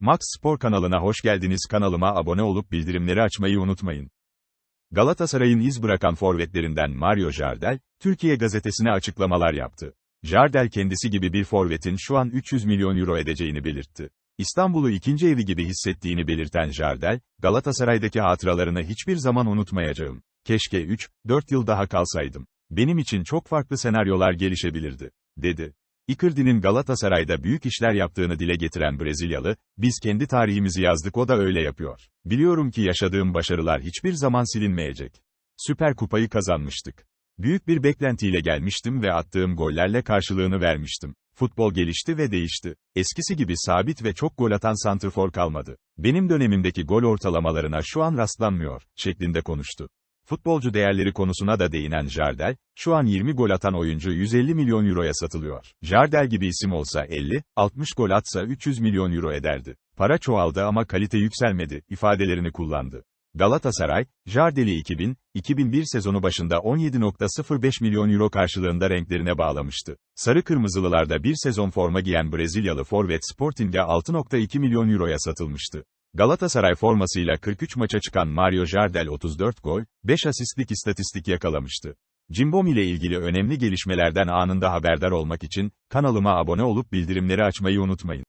Max Spor kanalına hoş geldiniz. Kanalıma abone olup bildirimleri açmayı unutmayın. Galatasaray'ın iz bırakan forvetlerinden Mario Jardel, Türkiye gazetesine açıklamalar yaptı. Jardel kendisi gibi bir forvetin şu an 300 milyon euro edeceğini belirtti. İstanbul'u ikinci evi gibi hissettiğini belirten Jardel, Galatasaray'daki hatıralarını hiçbir zaman unutmayacağım. Keşke 3, 4 yıl daha kalsaydım. Benim için çok farklı senaryolar gelişebilirdi, dedi. Icardi'nin Galatasaray'da büyük işler yaptığını dile getiren Brezilyalı, biz kendi tarihimizi yazdık o da öyle yapıyor. Biliyorum ki yaşadığım başarılar hiçbir zaman silinmeyecek. Süper Kupayı kazanmıştık. Büyük bir beklentiyle gelmiştim ve attığım gollerle karşılığını vermiştim. Futbol gelişti ve değişti. Eskisi gibi sabit ve çok gol atan santrfor kalmadı. Benim dönemimdeki gol ortalamalarına şu an rastlanmıyor, şeklinde konuştu. Futbolcu değerleri konusuna da değinen Jardel, şu an 20 gol atan oyuncu 150 milyon euroya satılıyor. Jardel gibi isim olsa 50, 60 gol atsa 300 milyon euro ederdi. Para çoğaldı ama kalite yükselmedi, ifadelerini kullandı. Galatasaray, Jardel'i 2000-2001 sezonu başında 17.05 milyon euro karşılığında renklerine bağlamıştı. Sarı Kırmızılılarda bir sezon forma giyen Brezilyalı forvet Sporting'e 6.2 milyon euroya satılmıştı. Galatasaray formasıyla 43 maça çıkan Mario Jardel 34 gol, 5 asistlik istatistik yakalamıştı. Cimbom ile ilgili önemli gelişmelerden anında haberdar olmak için, kanalıma abone olup bildirimleri açmayı unutmayın.